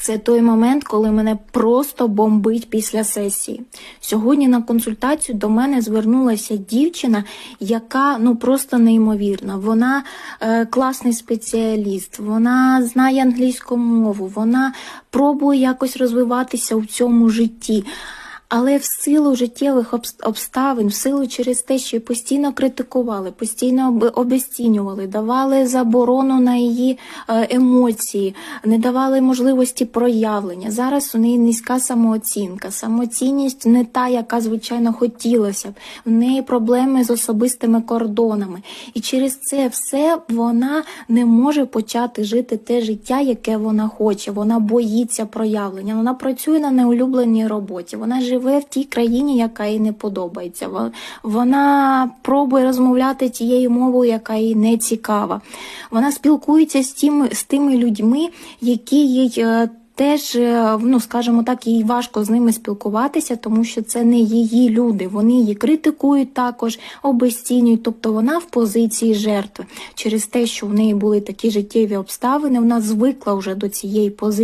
Це той момент, коли мене просто бомбить після сесії. Сьогодні на консультацію до мене звернулася дівчина, яка ну просто неймовірна. Вона е, класний спеціаліст, вона знає англійську мову, вона пробує якось розвиватися у цьому житті. Але в силу життєвих обставин, в силу через те, що її постійно критикували, постійно об- обесцінювали, давали заборону на її е, емоції, не давали можливості проявлення. Зараз у неї низька самооцінка, самоцінність не та, яка звичайно хотілося б. В неї проблеми з особистими кордонами. І через це все вона не може почати жити те життя, яке вона хоче. Вона боїться проявлення. Вона працює на неулюбленій роботі. Вона живе в тій країні, яка їй не подобається. Вона пробує розмовляти тією мовою, яка їй не цікава. Вона спілкується з тими, з тими людьми, які їй. е, Теж, е, ну скажімо так, їй важко з ними спілкуватися, тому що це не її люди. Вони її критикують також, обесцінюють. Тобто вона в позиції жертви через те, що в неї були такі життєві обставини. Вона звикла вже до цієї позиції.